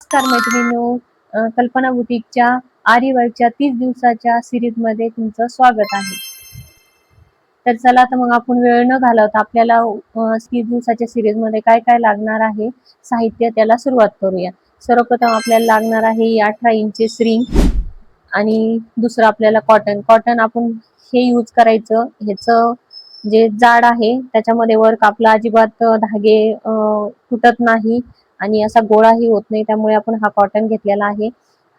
नमस्कार मैत्रिणी कल्पना बुटीकच्या आरीवर्कच्या तीस दिवसाच्या सिरीजमध्ये तुमचं स्वागत आहे. तर चला तर मग आपण वेळ न घालवता आपल्याला तीस दिवसाच्या सिरीजमध्ये काय काय लागणार आहे साहित्य त्याला सुरुवात करूया. सर्वप्रथम आपल्याला लागणार आहे अठरा इंचेस रिंग आणि दुसरं आपल्याला कॉटन. कॉटन आपण हे यूज करायचं ह्याचं जे जाड आहे त्याच्यामध्ये वर्क आपला अजिबात धागे तुटत नाही. आणि असा गोळाही होत नाही त्यामुळे आपण हा कॉटन घेतलेला आहे.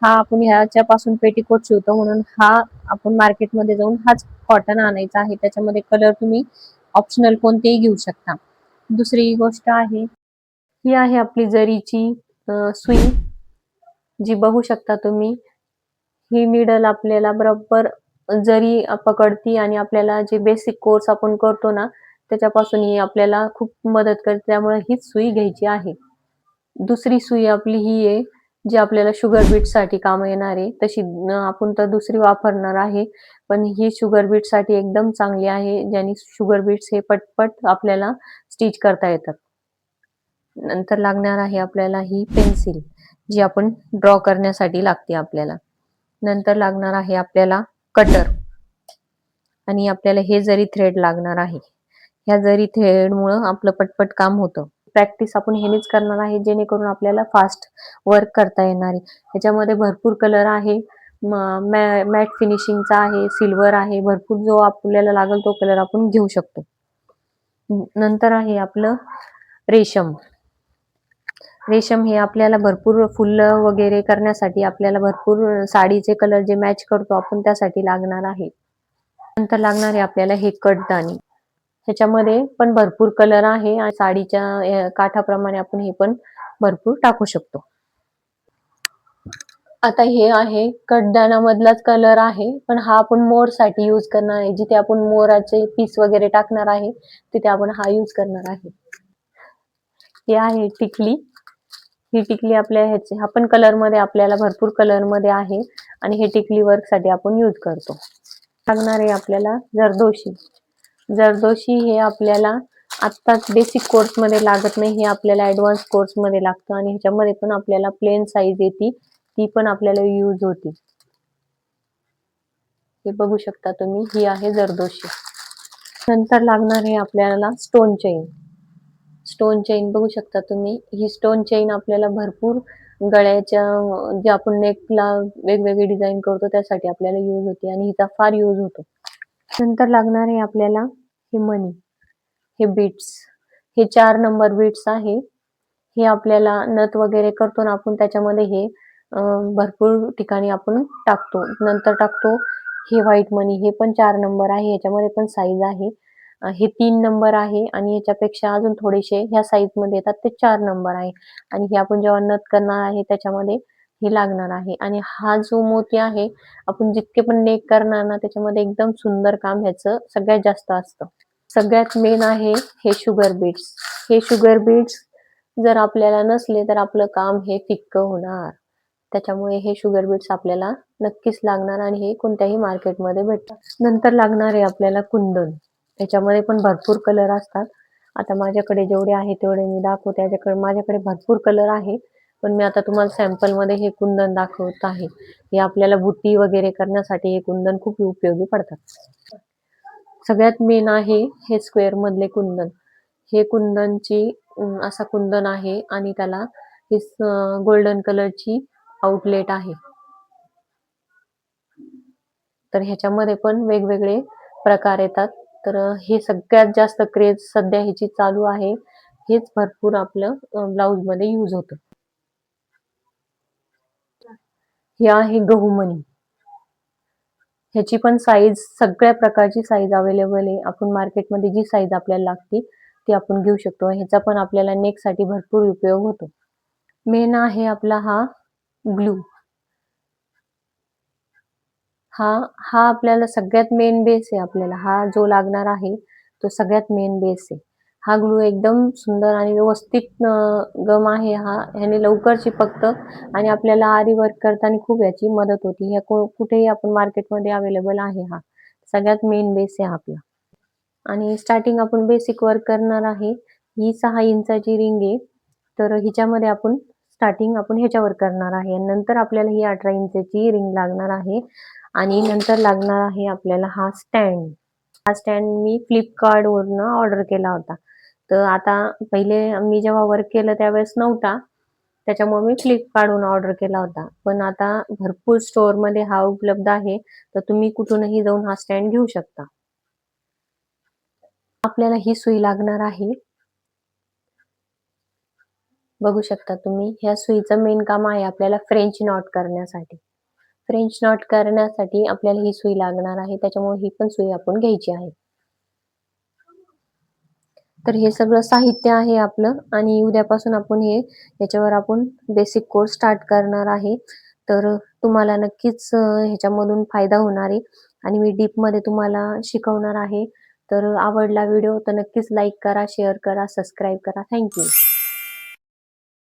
हा आपण ह्याच्यापासून पेटीकोट शिवतो म्हणून हा आपण मार्केटमध्ये जाऊन हाच कॉटन आणायचा आहे. त्याच्यामध्ये कलर तुम्ही ऑप्शनल कोणतेही घेऊ शकता. दुसरी गोष्ट आहे ही आहे आपली जरीची सुई जी बघू शकता तुम्ही. ही निडल आपल्याला बरोबर जरी पकडती आणि आपल्याला जे बेसिक कोर्स आपण करतो ना त्याच्यापासून ही आपल्याला खूप मदत करते. त्यामुळे हीच सुई घ्यायची आहे. दुसरी सुई आपली ही आहे जी आपल्याला शुगर बीटसाठी काम येणार आहे. तशी आपण तर दुसरी वापरणार आहे पण ही शुगर बीटसाठी एकदम चांगली आहे ज्याने शुगर बीट्स हे पटपट आपल्याला स्टिच करता येतात. नंतर लागणार आहे आपल्याला ही पेन्सिल जी आपण ड्रॉ करण्यासाठी लागते आपल्याला. नंतर लागणार आहे आपल्याला कटर आणि आपल्याला हे जरी थ्रेड लागणार आहे ह्या जरी थ्रेडमुळं आपलं पटपट काम होतं. प्रॅक्टिस आपण हेनेच करणार आहे जेणेकरून आपल्याला फास्ट वर्क करता येणार आहे. ह्याच्यामध्ये भरपूर कलर आहे. मॅट फिनिशिंगचा आहे सिल्वर आहे. भरपूर जो आपल्याला लागेल तो कलर आपण घेऊ शकतो. नंतर आहे आपलं रेशम. रेशम हे आपल्याला भरपूर फुलं वगैरे करण्यासाठी आपल्याला भरपूर साडीचे कलर जे मॅच करतो आपण त्यासाठी लागणार आहे. नंतर लागणार आहे आपल्याला हे कटदाणी ह्याच्यामध्ये पण भरपूर कलर आहे आणि साडीच्या काठाप्रमाणे आपण हे पण भरपूर टाकू शकतो. आता हे आहे कडदानामधलाच कलर आहे पण हा आपण मोरसाठी युज करणार आहे. जिथे आपण मोराचे पीस वगैरे टाकणार आहे तिथे आपण हा युज करणार आहे. हे आहे टिकली. ही टिकली आपल्या ह्याचे हा पण कलरमध्ये आपल्याला भरपूर कलरमध्ये आहे आणि हे टिकली वर्कसाठी आपण युज करतो. लागणार आहे आपल्याला जरदोशी. जरदोशी हे आपल्याला आत्ताच बेसिक कोर्समध्ये लागत नाही हे आपल्याला ऍडव्हान्स कोर्समध्ये लागतं आणि ह्याच्यामध्ये पण आपल्याला प्लेन साईज येते ती पण आपल्याला यूज होती. हे बघू शकता तुम्ही ही आहे जरदोशी नंतर लागणार आहे आपल्याला स्टोन चेन स्टोन चेन बघू शकता तुम्ही ही स्टोन चेन आपल्याला भरपूर गळ्याच्या जे आपण नेकला वेगवेगळी डिझाईन करतो त्यासाठी आपल्याला यूज होते आणि हिचा फार यूज होतो. नंतर लागणार आहे आपल्याला हे मनी हे बीट्स हे चार नंबर बीट्स आहे. हे आपल्याला नथ वगैरे करतो ना आपण त्याच्यामध्ये हे भरपूर ठिकाणी आपण टाकतो. नंतर टाकतो हे व्हाईट मनी हे पण चार नंबर आहे. याच्यामध्ये पण साईज आहे. हे तीन नंबर आहे आणि याच्यापेक्षा अजून थोडेसे ह्या साईजमध्ये येतात ते चार नंबर आहे. आणि हे आपण जेव्हा नथ करणार आहे त्याच्यामध्ये हे लागणार आहे. आणि हा जो मोती आहे आपण जितके पण नेक करणार ना त्याच्यामध्ये एकदम सुंदर काम ह्याचं सगळ्यात जास्त असतं. सगळ्यात मेन आहे हे शुगर बीट्स हे शुगर बीट्स जर आपल्याला नसले तर आपलं काम हे फिक्क होणार. त्याच्यामुळे हे शुगर बीट्स आपल्याला नक्कीच लागणार आणि हे कोणत्याही मार्केटमध्ये भेटतात. नंतर लागणार आहे आपल्याला कुंदन. त्याच्यामध्ये पण भरपूर कलर असतात. आता माझ्याकडे जेवढे आहे तेवढे मी दाखवते. त्याच्याकडे माझ्याकडे भरपूर कलर आहे. पण मी आता तुम्हाला सॅम्पलमध्ये हे कुंदन दाखवत आहे. हे आपल्याला बुट्टी वगैरे करण्यासाठी हे कुंदन खूप उपयोगी पडतात. सगळ्यात मेन आहे हे स्क्वेअर मधले कुंदन. हे कुंदनची असा कुंदन आहे आणि त्याला ही गोल्डन कलरची आउटलेट आहे. तर ह्याच्यामध्ये पण वेगवेगळे प्रकार येतात. तर हे सगळ्यात जास्त क्रेज सध्या ह्याची चालू आहे. हेच भरपूर आपलं ब्लाऊजमध्ये मध्ये युज होतं. हे आहे गहूमणी ह्याची पण साईज सगळ्या प्रकारची साईज अवेलेबल आहे. आपण मार्केटमध्ये जी साईज आपल्याला लागते ती आपण घेऊ शकतो. ह्याचा पण आपल्याला नेकसाठी भरपूर उपयोग होतो. मेन आहे आपला हा ग्लू हा हा आपल्याला सगळ्यात मेन बेस आहे आपल्याला. हा जो लागणार आहे तो सगळ्यात मेन बेस आहे. हा ग्लू एकदम सुंदर आणि व्यवस्थित गम आहे हा. ह्याने लवकर चिपकत आणि आपल्याला आरी वर्क करताना खूप याची मदत होती. ह्या कुठेही आपण मार्केटमध्ये अवेलेबल आहे हा. सगळ्यात मेन बेस आहे आपला. आणि स्टार्टिंग आपण बेसिक वर्क करणार आहे. ही सहा इंचाची रिंग आहे. तर हिच्यामध्ये आपण स्टार्टिंग आपण ह्याच्यावर करणार आहे. नंतर आपल्याला ही अठरा इंचची रिंग लागणार आहे. आणि नंतर लागणार आहे आपल्याला हा स्टँड हा स्टँड मी फ्लिपकार्ट वरून ऑर्डर केला होता. तर आता पहिले मी जेव्हा वर्क केलं त्यावेळेस नव्हता. त्याच्यामुळे मी फ्लिपकार्टहून ऑर्डर केला होता. पण आता भरपूर स्टोअरमध्ये हा उपलब्ध आहे. तर तुम्ही कुठूनही जाऊन हा स्टँड घेऊ शकता. आपल्याला ही सुई लागणार आहे. बघू शकता तुम्ही ह्या सुईचं मेन काम आहे आपल्याला फ्रेंच नॉट करण्यासाठी. फ्रेंच नॉट करण्यासाठी आपल्याला ही सुई लागणार आहे. त्याच्यामुळे ही पण सुई आपण घ्यायची आहे. तर हे सगळं साहित्य आहे आपलं आणि उद्यापासून आपण हे याच्यावर आपण बेसिक कोर्स स्टार्ट करणार आहे. तर तुम्हाला नक्कीच ह्याच्यामधून फायदा होणार आहे आणि मी डीपमध्ये तुम्हाला शिकवणार आहे. तर आवडला व्हिडिओ तर नक्कीच लाईक करा शेअर करा सबस्क्राईब करा. थँक्यू